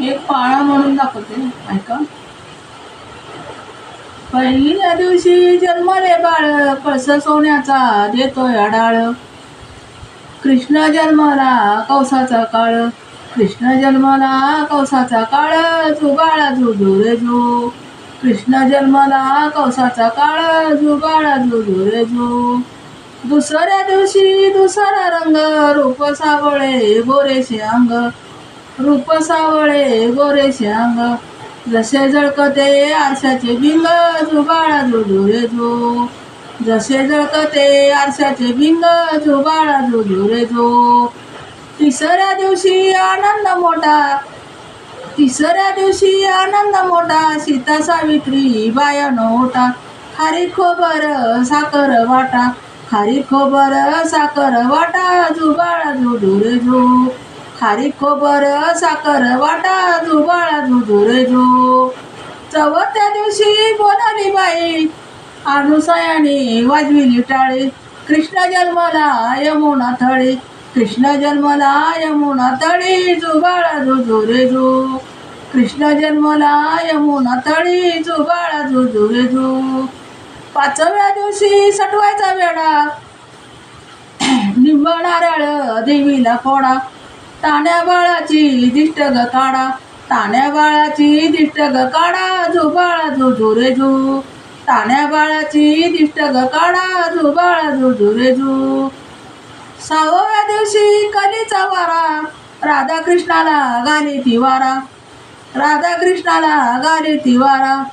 एक पाळा म्हणून दाखवते ऐका. पहिल्या दिवशी जन्मले बाळ कळस सोन्याचा देतोय अडाळ कृष्ण जन्मला कौसाचा काळ कृष्ण जन्मला कौसाचा काळ जुबाळा जुजू रे जू. कृष्ण जन्मला कौसाचा काळ जुबाळा जुजू रे जू. दुसऱ्या दिवशी दुसरा रंग रूप सावळे गोरेशे अंग. रूप सावळे गोरे श्यांग जसे झळकते आरशाचे भिंग जुबाळा जुजू रे जो जसे झळकते आरशाचे भिंग जुबाळा जुजू रे जो तिसऱ्या दिवशी आनंद मोठा. तिसऱ्या दिवशी आनंद मोठा. सीता सावित्री बाया नोटा. खारी खोबर साखर वाटा. खारी खोबर साखर वाटा जुबाळा जुजू जो खारी खोबर साखर वाटा जुबाळा जुजू रे जो. चवथ्या दिवशी बोलाली बाई अनुसयाने वाजविली टाळी. कृष्ण जन्मला यमुना थळी कृष्ण जन्मला यमुना तळी जुबाळा जुजू रे जू. कृष्ण जन्मला यमुना तळी जुबाळा जुजू रे जो. पाचव्या दिवशी सटवायचा वेळा निंब नारळ देवीला फोडा. ताण्या बाळाची दिष्ट ग काढा. ताण्या बाळाची दिष्ट ग काढा जुबाळा जो रे जो. ताण्या बाळाची दिष्ट ग काढा जुबाळा जो रे जो. सहाव्या दिवशी कलीचा वारा? राधाकृष्णाला गाली तिवारा राधाकृष्णाला गाली तिवारा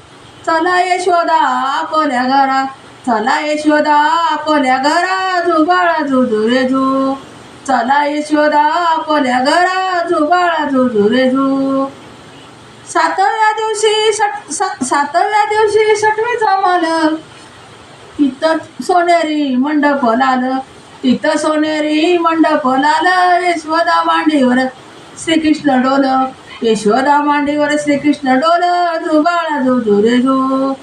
चला यशोदा आपल्या घरा. चला यशोदा आपल्या घरा. जुबाळा जो रे जो. चला यशोदा आपल्या घरा जुबाळा जुजू रे जू. सातव्या दिवशी सट सातव्या दिवशी सटवीचा माल तिथं सोनेरी मंडप लाल. तिथं सोनेरी मंडप लाल. यशोदा मांडीवर श्रीकृष्ण डोल. यशोदा मांडीवर श्रीकृष्ण डोल. जुबाळा जुजू रे जू.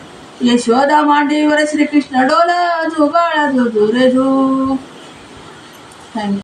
यशोदा मांडीवर श्रीकृष्ण डोल. जुबाळा जुजू रे जू. थँक्यू